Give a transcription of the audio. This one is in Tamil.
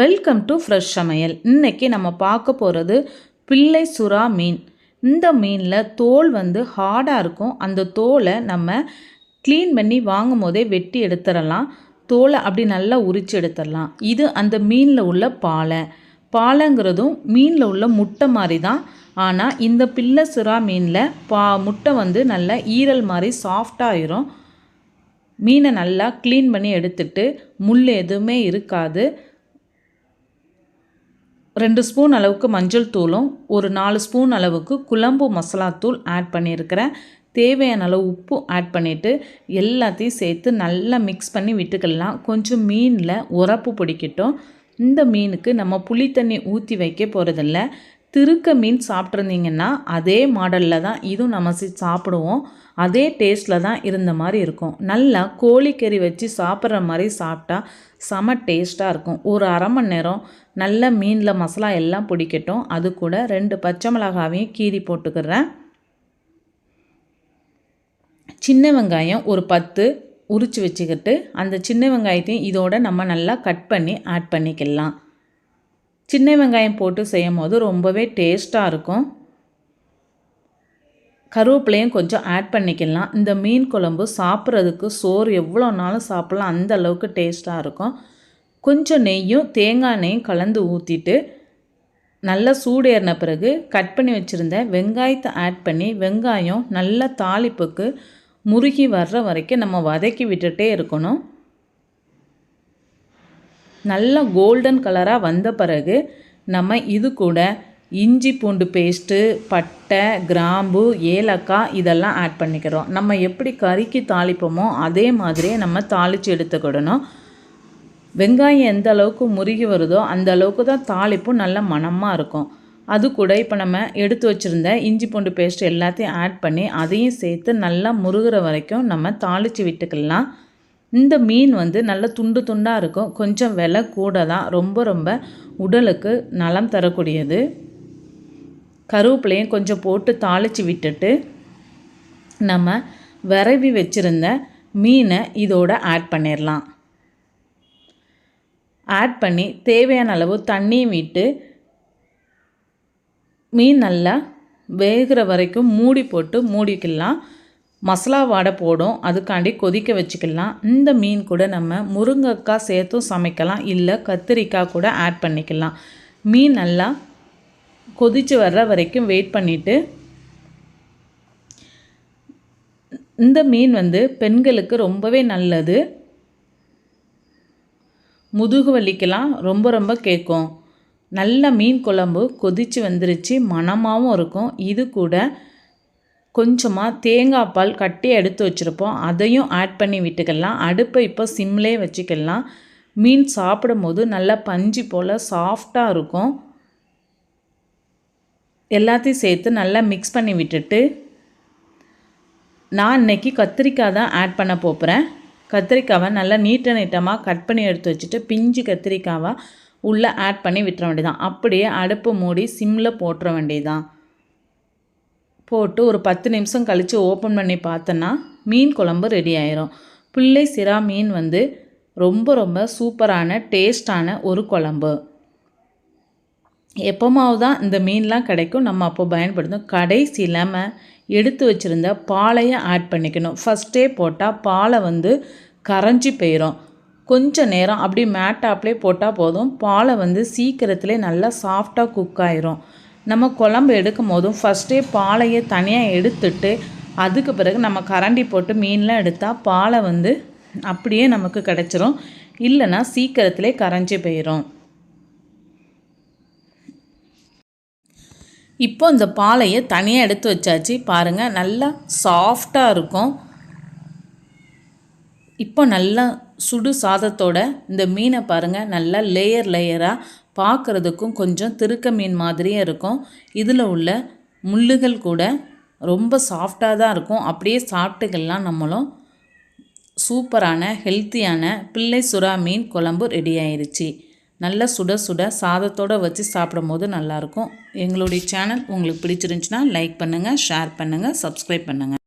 வெல்கம் டு ஃப்ரெஷ் சமையல். இன்றைக்கி நம்ம பார்க்க போகிறது பிள்ளை சுறா மீன். இந்த மீனில் தோல் வந்து ஹார்டாக இருக்கும். அந்த தோலை நம்ம க்ளீன் பண்ணி வாங்கும் போதே வெட்டி எடுத்துடலாம். தோலை அப்படி நல்லா உரித்து எடுத்துடலாம். இது அந்த மீனில் உள்ள பாலை. பாலைங்கிறதும் மீனில் உள்ள முட்டை மாதிரி தான். ஆனால் இந்த பிள்ளை சுறா மீனில் பா முட்டை வந்து நல்லா ஈரல் மாதிரி சாஃப்டாகிரும் மீனை நல்லா க்ளீன் பண்ணி எடுத்துட்டு முள் எதுவுமே இருக்காது. ரெண்டு ஸ்பூன் அளவுக்கு மஞ்சள் தூளும் ஒரு நாலு ஸ்பூன் அளவுக்கு குழம்பு மசாலா தூள் ஆட் பண்ணியிருக்கிறேன். தேவையான அளவு உப்பு ஆட் பண்ணிவிட்டு எல்லாத்தையும் சேர்த்து நல்லா மிக்ஸ் பண்ணி விட்டுக்கலாம். கொஞ்சம் மீனில் உரப்பு பிடிக்கட்டும். இந்த மீனுக்கு நம்ம புளி தண்ணி ஊற்றி வைக்க போகிறதில்ல திருக்க மீன் சாப்பிட்ருந்தீங்கன்னா அதே மாடலில் தான் இதுவும் நம்ம சாப்பிடுவோம். அதே டேஸ்ட்டில் தான் இருந்த மாதிரி இருக்கும். நல்லா கோழிக்கறி வச்சு சாப்பிட்ற மாதிரி சாப்பிட்டா செம டேஸ்ட்டாக இருக்கும். ஒரு அரை மணி நேரம் நல்ல மீனில் மசாலா எல்லாம் பிடிக்கட்டும். அது கூட ரெண்டு பச்சை மிளகாவையும் கீறி போட்டுக்கிறேன். சின்ன வெங்காயம் ஒரு பத்து உரித்து வச்சுக்கிட்டு அந்த சின்ன வெங்காயத்தையும் இதோட நம்ம நல்லா கட் பண்ணி ஆட் பண்ணிக்கலாம். சின்ன வெங்காயம் போட்டு செய்யும் போது ரொம்பவே டேஸ்ட்டாக இருக்கும். கருவேப்பிலையும் கொஞ்சம் ஆட் பண்ணிக்கலாம். இந்த மீன் குழம்பு சாப்பிட்றதுக்கு சோறு எவ்வளோ நாளும் சாப்பிட்லாம் அந்த அளவுக்கு டேஸ்ட்டாக இருக்கும். கொஞ்சம் நெய்யும் தேங்காய் நெய்யும் கலந்து ஊற்றிட்டு நல்லா சூடேறின பிறகு கட் பண்ணி வச்சுருந்த வெங்காயத்தை ஆட் பண்ணி வெங்காயம் நல்ல தாளிப்புக்கு முறுகி வர்ற வரைக்கும் நம்ம வதக்கி விட்டுட்டே இருக்கணும். நல்லா கோல்டன் கலராக வந்த பிறகு நம்ம இது கூட இஞ்சி பூண்டு பேஸ்ட்டு பட்டை கிராம்பு ஏலக்காய் இதெல்லாம் ஆட் பண்ணிக்கிறோம். நம்ம எப்படி கறிக்கு தாளிப்போமோ அதே மாதிரியே நம்ம தாளித்து எடுத்துக்கிடணும். வெங்காயம் எந்த அளவுக்கு முருகி வருதோ அந்த அளவுக்கு தான் தாளிப்பும் நல்ல மணமாக இருக்கும். அது கூட இப்போ நம்ம எடுத்து வச்சுருந்த இஞ்சி பூண்டு பேஸ்ட் எல்லாத்தையும் ஆட் பண்ணி அதையும் சேர்த்து நல்லா முருகிற வரைக்கும் நம்ம தாளித்து விட்டுக்கலாம். இந்த மீன் வந்து நல்ல துண்டு துண்டாக இருக்கும். கொஞ்சம் விலை கூட தான் ரொம்ப ரொம்ப உடலுக்கு நலம் தரக்கூடியது. கருவேப்பிலையும் கொஞ்சம் போட்டு தாளித்து விட்டுட்டு நம்ம விரவி வச்சுருந்த மீனை இதோட ஆட் பண்ணிடலாம் ஆட் பண்ணி தேவையான அளவு தண்ணியும் விட்டு மீன் நல்லா வேகிற வரைக்கும் மூடி போட்டு மூடிக்கலாம். மசாலா வாடை போடும். அதுக்காண்டி கொதிக்க வச்சுக்கலாம். இந்த மீன் கூட நம்ம முருங்கைக்காய் சேர்த்தும் சமைக்கலாம். இல்லை கத்திரிக்காய் கூட ஆட் பண்ணிக்கலாம். மீன் நல்லா கொதித்து வர்ற வரைக்கும் வெயிட் பண்ணிவிட்டு இந்த மீன் வந்து பெண்களுக்கு ரொம்பவே நல்லது. முதுகு வலிக்கெல்லாம் ரொம்ப ரொம்ப கேட்கும். நல்ல மீன் குழம்பு கொதித்து வந்துருச்சு. மணமாகவும் இருக்கும். இது கூட கொஞ்சமாக தேங்காய் பால் கட்டி எடுத்து வச்சுருப்போம். அதையும் ஆட் பண்ணி விட்டுக்கலாம். அடுப்பை இப்போ சிம்லே வச்சுக்கலாம். மீன் சாப்பிடும்போது நல்லா பஞ்சு போல் சாஃப்டாக இருக்கும். எல்லாத்தையும் சேர்த்து நல்லா மிக்ஸ் பண்ணி விட்டுட்டு நான் இன்றைக்கி கத்திரிக்காய் தான் ஆட் பண்ண போகிறேன் கத்திரிக்காவை நல்லா நீட்ட நீட்டமாக கட் பண்ணி எடுத்து வச்சுட்டு பிஞ்சு கத்திரிக்காவை உள்ளே ஆட் பண்ணி விட்டுற வேண்டியதான் அப்படியே அடுப்பு மூடி சிம்மில் போட்டுற வேண்டியதான் போட்டு ஒரு பத்து நிமிஷம் கழித்து ஓப்பன் பண்ணி பார்த்தோன்னா மீன் குழம்பு ரெடி ஆயிரும். பிள்ளை சிரா மீன் வந்து ரொம்ப ரொம்ப சூப்பரான டேஸ்டான ஒரு குழம்பு. எப்போமாவது தான் இந்த மீன்லாம் கிடைக்கும் நம்ம அப்போ பயன்படுத்தும் கடைசி நம்ம எடுத்து வச்சுருந்த பாலையை ஆட் பண்ணிக்கணும். ஃபஸ்ட்டே போட்டால் பாலை வந்து கரைஞ்சி போயிடும் கொஞ்சம் நேரம் அப்படி மேட்டாப்லேயே போட்டால் போதும். பாலை வந்து சீக்கிரத்துலேயே நல்லா சாஃப்டாக குக் ஆயிரும். நம்ம குழம்பு எடுக்கும் போதும் ஃபஸ்ட்டே பாலையை தனியாக எடுத்துட்டு அதுக்கு பிறகு நம்ம கரண்டி போட்டு மீன்லாம் எடுத்தால் பாலை வந்து அப்படியே நமக்கு கிடச்சிரும். இல்லைன்னா சீக்கிரத்திலே கரைஞ்சி போயிடும் இப்போ இந்த பாலையை தனியாக எடுத்து வச்சாச்சு. பாருங்கள் நல்லா சாஃப்டாக இருக்கும். இப்போ நல்லா சுடு சாதத்தோட இந்த மீனை பாருங்கள் நல்லா லேயர் லேயராக பார்க்குறதுக்கும் கொஞ்சம் திருக்க மீன் மாதிரியே இருக்கும். இதில் உள்ள முள்ளுகள் கூட ரொம்ப சாஃப்டாக தான் இருக்கும். அப்படியே சாப்பிட்டுக்கலாம் நம்மளும். சூப்பரான ஹெல்த்தியான பிள்ளை சுறா மீன் குழம்பு ரெடி ஆயிடுச்சு நல்லா சுட சுட சாதத்தோடு வச்சு சாப்பிடும் போது நல்லாயிருக்கும் எங்களுடைய சேனல் உங்களுக்கு பிடிச்சிருந்துச்சுன்னா லைக் பண்ணுங்கள் ஷேர் பண்ணுங்கள் சப்ஸ்கிரைப் பண்ணுங்கள்